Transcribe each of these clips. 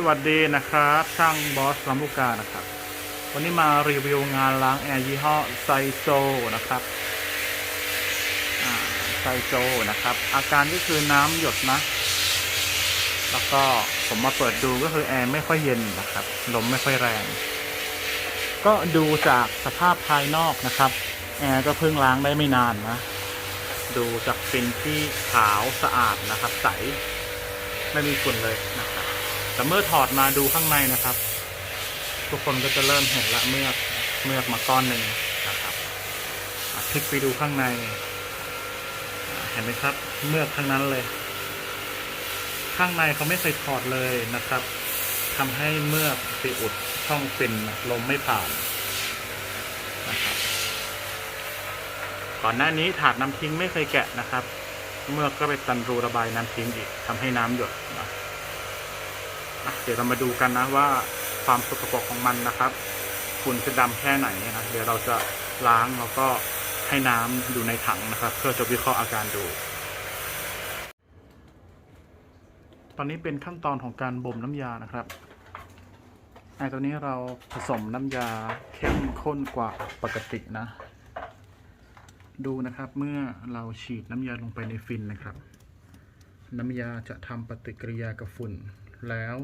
สวัสดีนะครับ ช่างบอสลำลูกกานะครับ วันนี้มารีวิวงานล้างแอร์ยี่ห้อไซโซนะครับไซโซนะครับ อาการก็คือน้ำหยดนะ แล้วก็ผมมาเปิดดูก็คือแอร์ไม่ค่อยเย็นนะครับ ลมไม่ค่อยแรง ก็ดูจากสภาพภายนอกนะครับ แอร์ก็เพิ่งล้างได้ไม่นานนะ ดูจากฟินที่ขาวสะอาดนะครับ ใส ไม่มีฝุ่นเลยนะครับ แต่เมื่อถอดมาดูข้างในนะครับ ทุกคนก็จะเริ่มเห็นละเมือกเมือกมาก้อนหนึ่งนะครับอะพลิกไปดูข้างใน เห็นไหมครับ เมือกทั้งนั้นเลย ข้างในเขาไม่เคยถอดเลยนะครับทำให้เมือกไปอุดช่องฟินนลมไม่ผ่านนะครับก่อนหน้านี้ถาดน้ำทิ้งไม่เคยแกะนะครับ เมือกก็ไปตันรูระบายน้ำทิ้งอีกทำให้น้ำหยดนะ เดี๋ยวเรามาดูกันนะว่าความสกปรกของมันนะครับฝุ่นจะดำแค่ไหนนะเดี๋ยวเราจะล้างแล้วก็ให้น้ำอยู่ในถังนะครับ เพื่อจะวิเคราะห์อาการดู ตอนนี้เป็นขั้นตอนของการบ่มน้ำยานะครับไอตัวนี้เราผสมน้ำยาเข้มข้นกว่าปกตินะ ดูนะครับเมื่อเราฉีดน้ำยาลงไปในฟินนะครับ น้ำยาจะทำปฏิกิริยากับฝุ่นแล้ว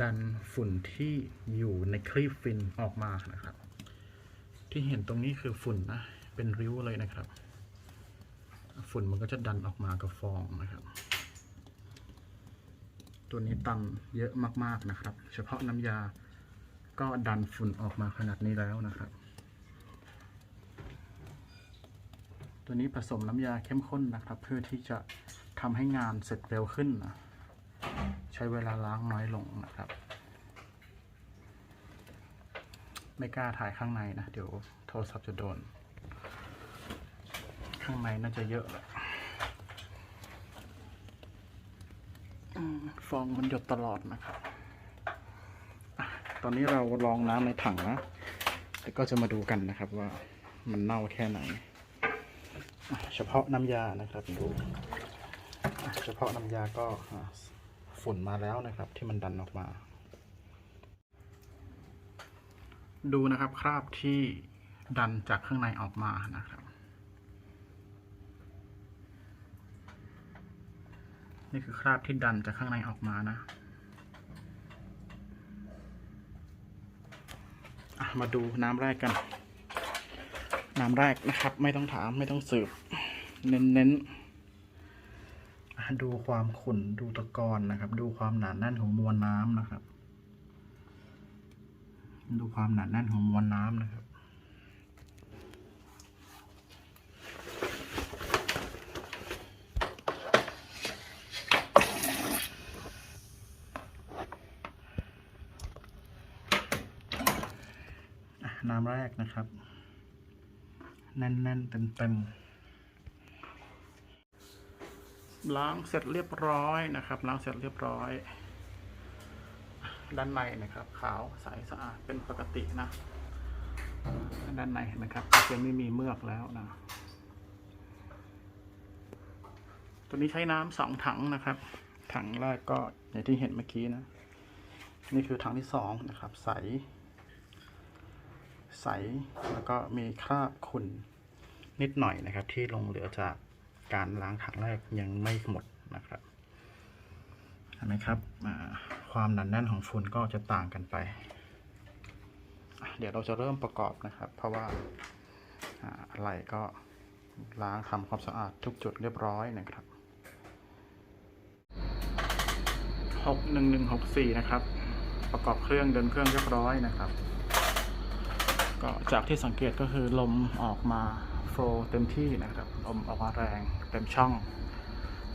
ดันฝุ่นที่อยู่ในครีบฟินออกมานะครับ ที่เห็นตรงนี้คือฝุ่นนะ เป็นริ้วเลยนะครับ ฝุ่นมันก็จะดันออกมากับฟองนะครับ ตัวนี้ตันเยอะมากๆนะครับ เฉพาะน้ำยาก็ดันฝุ่นออกมาขนาดนี้แล้วนะครับ ตัวนี้ผสมน้ำยาเข้มข้นนะครับ เพื่อที่จะทำให้งานเสร็จเร็วขึ้นนะ ใช้เวลาล้างน้อยลงนะครับ ไม่กล้าถ่ายข้างในนะ เดี๋ยวโทรศัพท์จะโดน ข้างในน่าจะเยอะแหละฟองมันหยดตลอดนะครับตอนนี้เราลองน้ำในถังนะแล้วก็จะมาดูกันนะครับว่ามันเน่าแค่ไหน เฉพาะน้ำยานะครับดู เฉพาะน้ำยาก็ ฝุ่นมาแล้วนะครับ ที่มันดันออกมา ดูนะครับคราบที่ดันจากข้างในออกมานะครับ นี่คือคราบที่ดันจากข้างในออกมานะมาดูน้ำแรกกัน น้ำแรกนะครับ ไม่ต้องถามไม่ต้องสืบ เน้นๆ ดูความขุ่นดูตะกอนนะครับ ดูความหนาแน่นของมวลน้ำนะครับ ดูความหนาแน่นของมวลน้ำนะครับ น้ำแรกนะครับ แน่นๆเต็มๆ ล้างเสร็จเรียบร้อยนะครับ ล้างเสร็จเรียบร้อย ด้านในนะครับ ขาวใสสะอาดเป็นปกตินะ ด้านในเห็นไหมครับจะไม่มีเมือกแล้วนะ ตัวนี้ใช้น้ำสองถังนะครับ ถังแรกก็อย่างที่เห็นเมื่อกี้นะ นี่คือถังที่สองนะครับ ใส ใสแล้วก็มีคราบขุ่นนิดหน่อยนะครับ ที่ลงเหลือจาก การล้างถังแรกยังไม่หมดนะครับเห็นไหมครับอ่าความหนาแน่นของฝุ่นก็จะต่างกันไปอะเดี๋ยวเราจะเริ่มประกอบนะครับ เพราะว่าอ่าอะไรก็ล้างทำความสะอาดทุกจุดเรียบร้อยนะครับหกหนึ่งหนึ่งหกสี่นะครับ ประกอบเครื่องเดินเครื่องเรียบร้อยนะครับ ก็จากที่สังเกตก็คือลมออกมา โฟเต็มที่นะครับลมออกมาแรงเต็มช่อง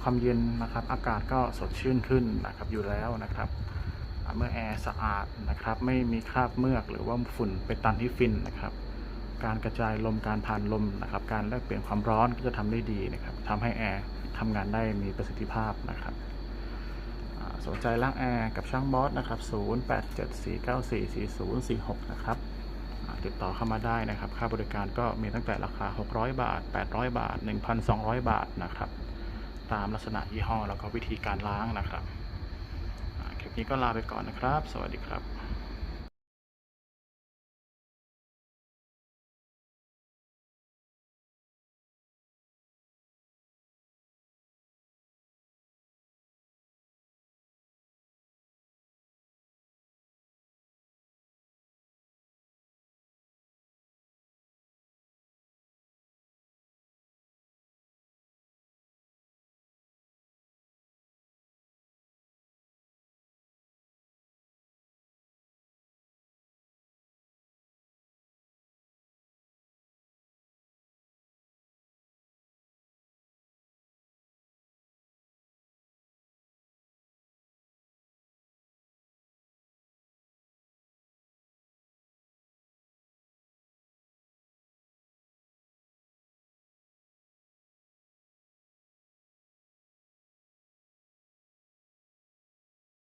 ความเย็นนะครับ อากาศก็สดชื่นขึ้นนะครับอยู่แล้วนะครับเมื่อแอร์สะอาดนะครับ ไม่มีคราบเมือกหรือว่าฝุ่นไปตันที่ฟินนะครับ การกระจายลมการผ่านลมนะครับ การแลกเปลี่ยนความร้อนก็จะทำได้ดีนะครับทำให้แอร์ทำงานได้มีประสิทธิภาพนะครับสนใจล้างแอร์กับช่างบอสนะครับ 0874944046 นะครับ ติดต่อเข้ามาได้นะครับ ค่าบริการก็มีตั้งแต่ราคา 600 บาท 800 บาท 1,200 บาทนะครับ ตามลักษณะยี่ห้อแล้วก็วิธีการล้างนะครับคลิปนี้ก็ลาไปก่อนนะครับ สวัสดีครับ